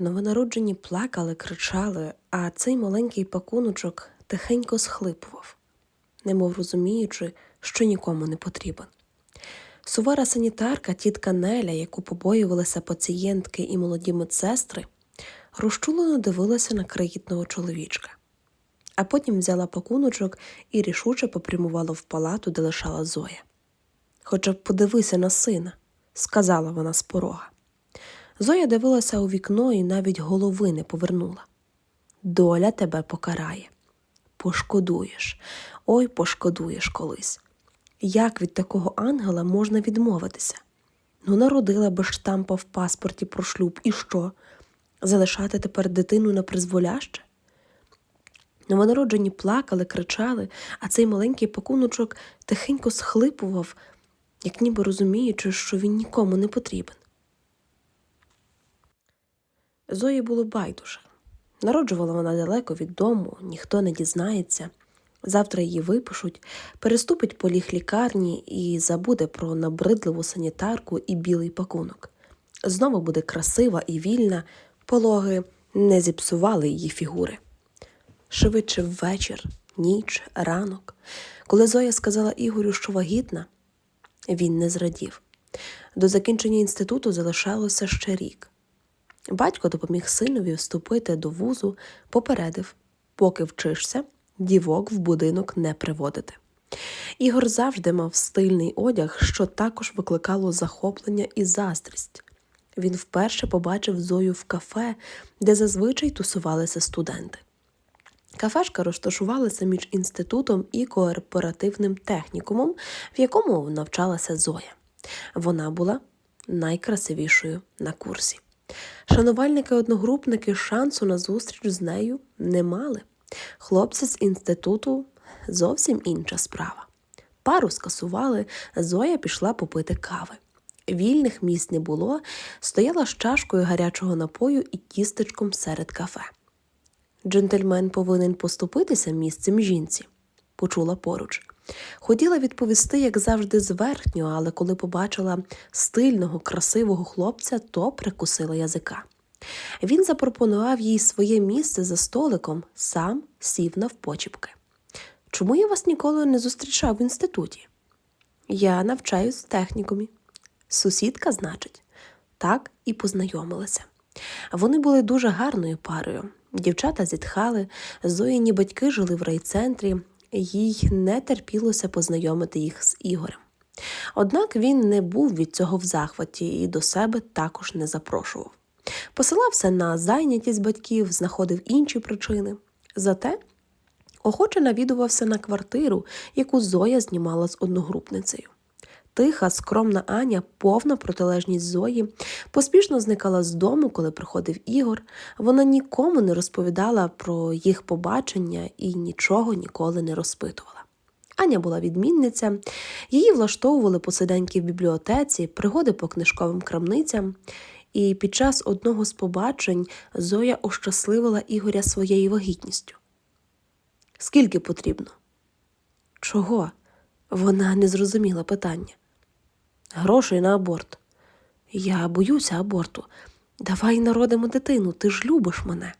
Новонароджені плакали, кричали, а цей маленький пакуночок тихенько схлипував, немов розуміючи, що нікому не потрібен. Сувара санітарка, тітка Неля, яку побоювалися пацієнтки і молоді медсестри, розчулено дивилася на крихітного чоловічка. А потім взяла пакуночок і рішуче попрямувала в палату, де лишала Зоя. Хоча б подивися на сина, сказала вона з порога. Зоя дивилася у вікно і навіть голови не повернула. Доля тебе покарає. Пошкодуєш, ой, пошкодуєш колись. Як від такого ангела можна відмовитися? Ну, народила без штампа в паспорті про шлюб, і що? Залишати тепер дитину на призволяще? Новонароджені плакали, кричали, а цей маленький пакуночок тихенько схлипував, як ніби розуміючи, що він нікому не потрібен. Зої було байдуже. Народжувала вона далеко від дому, ніхто не дізнається. Завтра її випишуть, переступить по ліг лікарні і забуде про набридливу санітарку і білий пакунок. Знову буде красива і вільна, пологи не зіпсували її фігури. Швидше вечір, ніч, ранок. Коли Зоя сказала Ігорю, що вагітна, він не зрадів. До закінчення інституту залишалося ще рік. Батько допоміг синові вступити до вузу, попередив, поки вчишся, дівок в будинок не приводити. Ігор завжди мав стильний одяг, що також викликало захоплення і заздрість. Він вперше побачив Зою в кафе, де зазвичай тусувалися студенти. Кафешка розташувалася між інститутом і кооперативним технікумом, в якому навчалася Зоя. Вона була найкрасивішою на курсі. Шанувальники-одногрупники шансу на зустріч з нею не мали. Хлопці з інституту зовсім інша справа. Пару скасували, Зоя пішла попити кави. Вільних місць не було, стояла з чашкою гарячого напою і тістечком серед кафе. Джентльмен повинен поступитися місцем жінці, почула поруч. Хотіла відповісти, як завжди, зверхньо, але коли побачила стильного, красивого хлопця, то прикусила язика. Він запропонував їй своє місце за столиком, сам сів навпочіпки. Чому я вас ніколи не зустрічав в інституті? Я навчаюсь в технікумі. Сусідка, значить, так і познайомилася. Вони були дуже гарною парою. Дівчата зітхали, Зоїні батьки жили в райцентрі, їй не терпілося познайомити їх з Ігорем. Однак він не був від цього в захваті і до себе також не запрошував. Посилався на зайнятість батьків, знаходив інші причини. Зате охоче навідувався на квартиру, яку Зоя знімала з одногрупницею. Тиха, скромна Аня, повна протилежність Зої, поспішно зникала з дому, коли приходив Ігор. Вона нікому не розповідала про їх побачення і нічого ніколи не розпитувала. Аня була відмінниця, її влаштовували посиденьки в бібліотеці, пригоди по книжковим крамницям, і під час одного з побачень Зоя ощасливила Ігоря своєю вагітністю. Скільки потрібно? Чого? Вона не зрозуміла питання. Грошей на аборт. Я боюся аборту. Давай народимо дитину, ти ж любиш мене.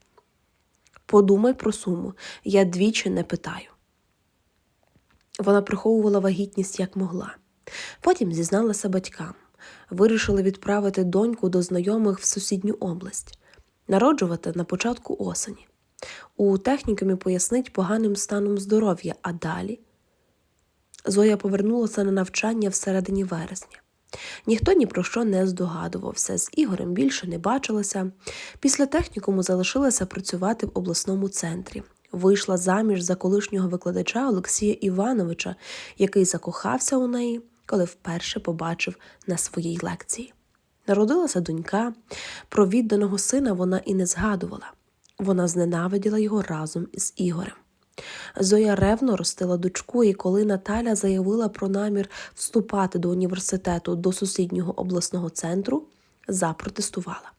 Подумай про суму, я двічі не питаю. Вона приховувала вагітність як могла. Потім зізналася батькам. Вирішили відправити доньку до знайомих в сусідню область, народжувати на початку осені. У технікумі пояснить поганим станом здоров'я, а далі Зоя повернулася на навчання всередині вересня. Ніхто ні про що не здогадувався, з Ігорем більше не бачилася. Після технікуму залишилася працювати в обласному центрі. Вийшла заміж за колишнього викладача Олексія Івановича, який закохався у неї, коли вперше побачив на своїй лекції. Народилася донька, про відданого сина вона і не згадувала. Вона зненавиділа його разом із Ігорем. Зоя ревно ростила дочку, і коли Наталя заявила про намір вступати до університету до сусіднього обласного центру, запротестувала.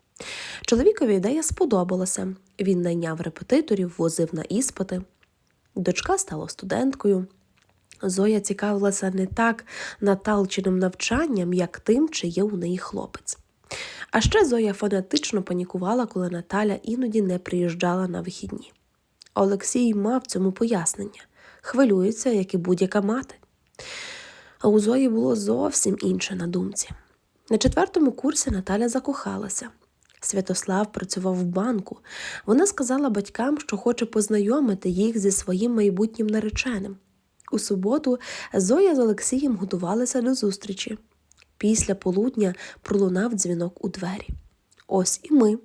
Чоловікові ідея сподобалася. Він найняв репетиторів, возив на іспити. Дочка стала студенткою. Зоя цікавилася не так Наталчиним навчанням, як тим, чи є у неї хлопець. А ще Зоя фанатично панікувала, коли Наталя іноді не приїжджала на вихідні. Олексій мав цьому пояснення хвилюється, як і будь-яка мати. А у Зої було зовсім інше на думці. На четвертому курсі Наталя закохалася. Святослав працював в банку. Вона сказала батькам, що хоче познайомити їх зі своїм майбутнім нареченим. У суботу Зоя з Олексієм готувалися до зустрічі. Після полудня пролунав дзвінок у двері. Ось і ми.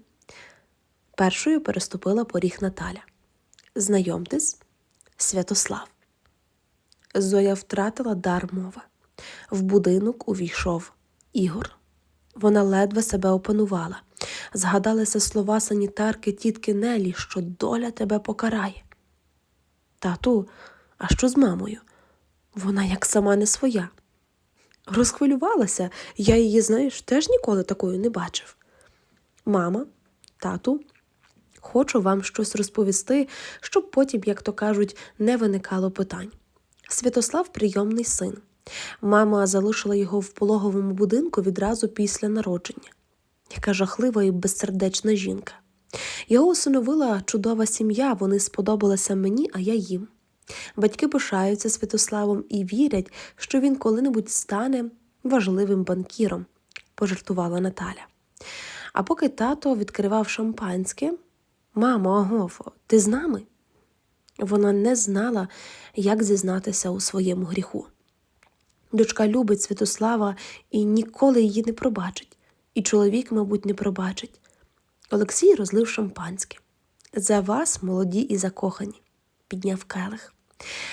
Першою переступила поріг Наталя. Знайомтесь, Святослав. Зоя втратила дар мови. В будинок увійшов Ігор. Вона ледве себе опанувала. Згадалися слова санітарки тітки Нелі, що доля тебе покарає. Тату, а що з мамою? Вона як сама не своя. Розхвилювалася, я її, знаєш, теж ніколи такою не бачив. Мама, тату, хочу вам щось розповісти, щоб потім, як то кажуть, не виникало питань. Святослав прийомний син. Мама залишила його в пологовому будинку відразу після народження. Яка жахлива і безсердечна жінка. Його усиновила чудова сім'я, вони сподобалися мені, а я їм. Батьки пишаються Святославом і вірять, що він коли-небудь стане важливим банкіром, пожартувала Наталя. А поки тато відкривав шампанське, мамо, Агофо, ти з нами? Вона не знала, як зізнатися у своєму гріху. Дочка любить Святослава і ніколи її не пробачить, і чоловік, мабуть, не пробачить. Олексій розлив шампанське. За вас, молоді і закохані, підняв келих.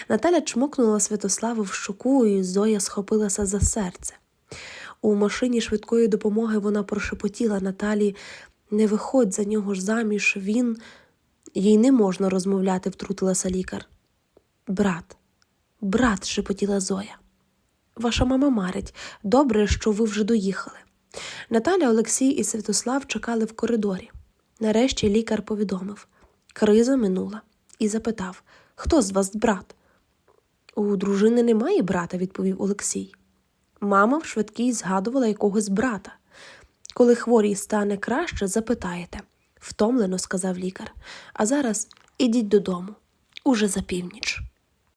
Наталя чмокнула Святославу в щоку, і Зоя схопилася за серце. У машині швидкої допомоги вона прошепотіла Наталі не виходь за нього ж заміж, він. Їй не можна розмовляти, втрутилася лікар. Брат, брат, шепотіла Зоя. Ваша мама марить. Добре, що ви вже доїхали. Наталя, Олексій і Святослав чекали в коридорі. Нарешті лікар повідомив криза минула і запитав Хто з вас брат? У дружини немає брата, відповів Олексій. Мама в швидкій згадувала якогось брата. Коли хворій стане краще, запитаєте, втомлено сказав лікар. А зараз ідіть додому, уже за північ.